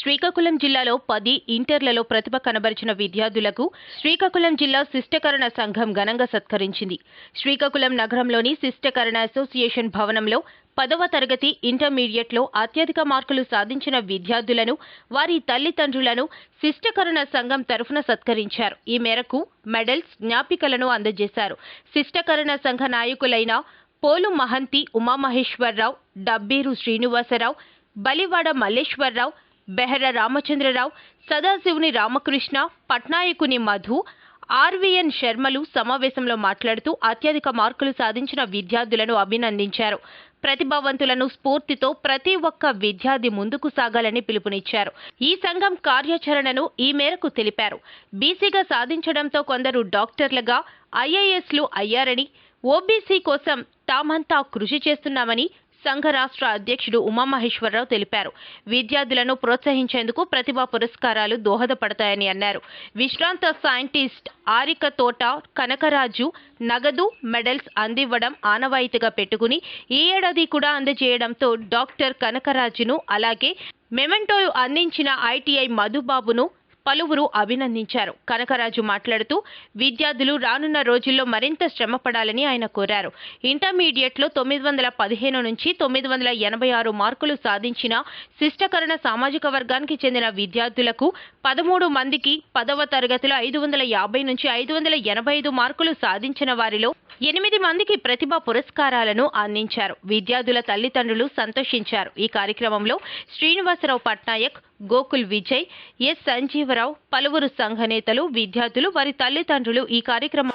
శ్రీకాకుళం జిల్లాలో పది ఇంటర్లలో ప్రతిభ కనబరిచిన విద్యార్థులకు శ్రీకాకుళం జిల్లా శిష్టకరణ సంఘం ఘనంగా సత్కరించింది. శ్రీకాకుళం నగరంలోని శిష్టకరణ అసోసియేషన్ భవనంలో పదవ తరగతి ఇంటర్మీడియట్లో అత్యధిక మార్కులు సాధించిన విద్యార్థులను వారి తల్లిదండ్రులను శిష్టకరణ సంఘం తరఫున సత్కరించారు. ఈ మేరకు మెడల్స్ జ్ఞాపికలను అందజేశారు. శిష్టకరణ సంఘ నాయకులైన పోలు మహంతి ఉమామహేశ్వరరావు డబ్బీరు శ్రీనివాసరావు బలివాడ మల్లేశ్వరరావు బెహర రామచంద్రరావు సదాశివుని రామకృష్ణ పట్నాయకుని మధు ఆర్వీఎన్ శర్మలు సమావేశంలో మాట్లాడుతూ అత్యధిక మార్కులు సాధించిన విద్యార్థులను అభినందించారు. ప్రతిభావంతులను స్ఫూర్తితో ప్రతి ఒక్క విద్యార్థి ముందుకు సాగాలని పిలుపునిచ్చారు. ఈ సంఘం కార్యాచరణను ఈ మేరకు తెలిపారు. బీసీగా సాధించడంతో కొందరు డాక్టర్లుగా ఐఏఎస్లు అయ్యారని ఓబీసీ కోసం తామంతా కృషి చేస్తున్నామని సంఘ రాష్ట్ర అధ్యక్షుడు ఉమామహేశ్వరరావు తెలిపారు. విద్యార్థులను ప్రోత్సహించేందుకు ప్రతిభా పురస్కారాలు దోహదపడతాయని అన్నారు. విశ్రాంత సైంటిస్ట్ ఆరిక తోట కనకరాజు నగదు మెడల్స్ అందివ్వడం ఆనవాయితీగా పెట్టుకుని ఈ ఏడాది కూడా అందజేయడంతో డాక్టర్ కనకరాజును అలాగే మెమెంటో అందించిన ఐటీఐ మధుబాబును పలువురు అభినందించారు. కనకరాజు మాట్లాడుతూ విద్యార్థులు రానున్న రోజుల్లో మరింత శ్రమ పడాలని ఆయన కోరారు. ఇంటర్మీడియట్లో తొమ్మిది వందల పదిహేను నుంచి తొమ్మిది వందల ఎనభై ఆరు మార్కులు సాధించిన శిష్టకరణ సామాజిక వర్గానికి చెందిన విద్యార్థులకు పదమూడు మందికి పదవ తరగతిలో ఐదు వందల యాభై నుంచి ఐదు వందల ఎనభై ఐదు మార్కులు సాధించిన వారిలో ఎనిమిది మందికి ప్రతిభ పురస్కారాలను అందించారు. విద్యార్థుల తల్లిదండ్రులు సంతోషించారు. ఈ కార్యక్రమంలో శ్రీనివాసరావు పట్నాయక్ గోకుల్ విజయ్ ఎస్. సంజీవరావు పలువురు సంఘ నేతలు విద్యార్థులు వారి తల్లిదండ్రులు ఈ కార్యక్రమం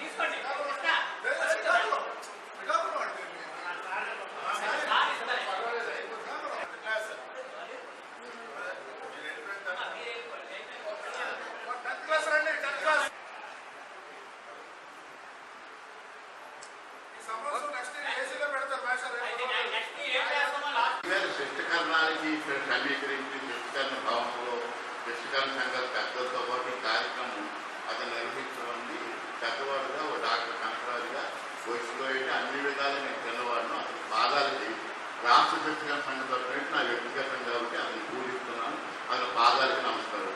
తీసుకోండి శిష్టకరణానికి సమీకరించి భావంలో భవనంలో శిష్టకరణ సంఘాల పెద్దలతో పాటు కార్యక్రమం అతను నిర్వహించమంది పెద్దవాడుగా ఓ డాక్టర్ కనకరాజుగా వయసులో అయితే అన్ని విధాలు నేను చిన్నవాడును అతని పాదాలకి రాష్ట్ర శిక్షణ సంఘం తరఫున నా వ్యక్తిగతం కాబట్టి అతను పూజిస్తున్నాను అతని పాదాలకి నమస్కారం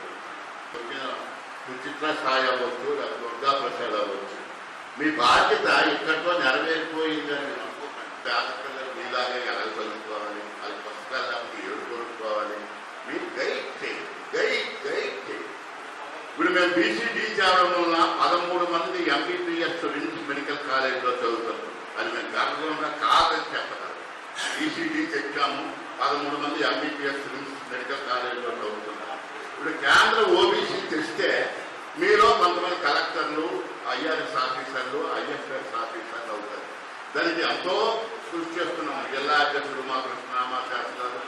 వచ్చిన సుచిత్ర స్థాయి అవ్వచ్చు లేకపోతే దుర్గా ప్రసాద్ అవ్వచ్చు మీ బాధ్యత ఇక్కడితో నెరవేరిపోయిందని అనుకో అనుకోకండి పేద పిల్లలు మీలాగే ఎలా చదువుకోవాలి అది పుస్తకాలు లేకపోతే ఏడు కొనుక్కోవాలి మీరు గైడ్ చేయండి గైడ్ గైడ్ చేయండి ఇప్పుడు మేము బీసీడీ చేయడం వల్ల పదమూడు మంది ఎంబీబీఎస్ మెడికల్ కాలేజీలో చదువుతాం అది మేము గర్వంగా కాదని చెప్పగలం. బీసీడీ తెచ్చాము పదమూడు మంది ఎంబీబీఎస్ మెడికల్ కాలేజీలో చదువుతున్నాం ఇప్పుడు కేంద్ర ఓబీసీ తెస్తే మీలో కొంతమంది కలెక్టర్లు ఐఆర్ఎస్ ఆఫీసర్లు ఐఎఫ్ఎస్ ఆఫీసర్లు అవుతారు. దానికి ఎంతో కృషి చేస్తున్నాము జిల్లా అధ్యక్షుడు మా కృష్ణ మా శాస్త్రాలు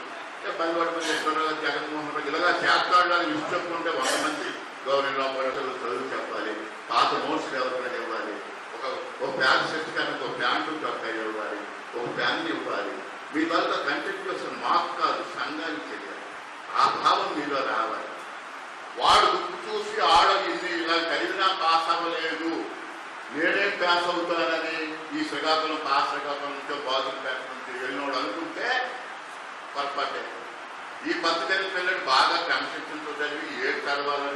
బలిపడిపోయిన జగన్మోహన్ రెడ్డి. ఇలాగా శాస్త్రాలు ఇష్టం చెప్పుకుంటే వంద మంది గవర్నమెంట్ ఆపరేటర్లు చదువు చెప్పాలి పాత నోట్స్ ఎవరికైనా ఇవ్వాలి ఒక ఒక ప్యాంట్ కానీ ఒక ప్యాంటు చొక్కా ఇవ్వాలి ఒక ప్యాంట్ ఇవ్వాలి. మీ వల్ల కంటిన్యూస్ మాకు కాదు సంఘానికి చెయ్యాలి. ఆ భావం మీలో రావాలి. వాడు గుర్తు చూసి ఆడ ఇన్ని ఇలా కలిగినా పాస్ అవ్వలేదు. నేనేం పాస్ అవుతానని ఈ శ్రీకాకుళం పాస్ శ్రీకాకుళం నుంచో బాధుపేట నుంచి వెళ్ళినోడు అనుకుంటే పొరపాటే. ఈ పద్ధతి పిల్లలు బాగా క్రమశిక్షణతో చదివి ఏం చదవాలని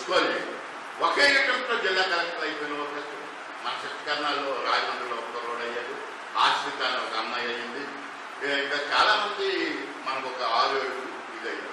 తీసుకోవాలని ఒకే యుటంతో జిల్లా కలెక్టర్ అయిపోయిన ఒక మన శక్తికరణాల్లో రాజమండ్రిలో ఒక రోడ్ అయ్యాడు. ఆశ్రితాన్ని ఒక అమ్మాయి అయ్యింది. ఇంకా చాలామంది మనకు ఒక ఆరు ఏడు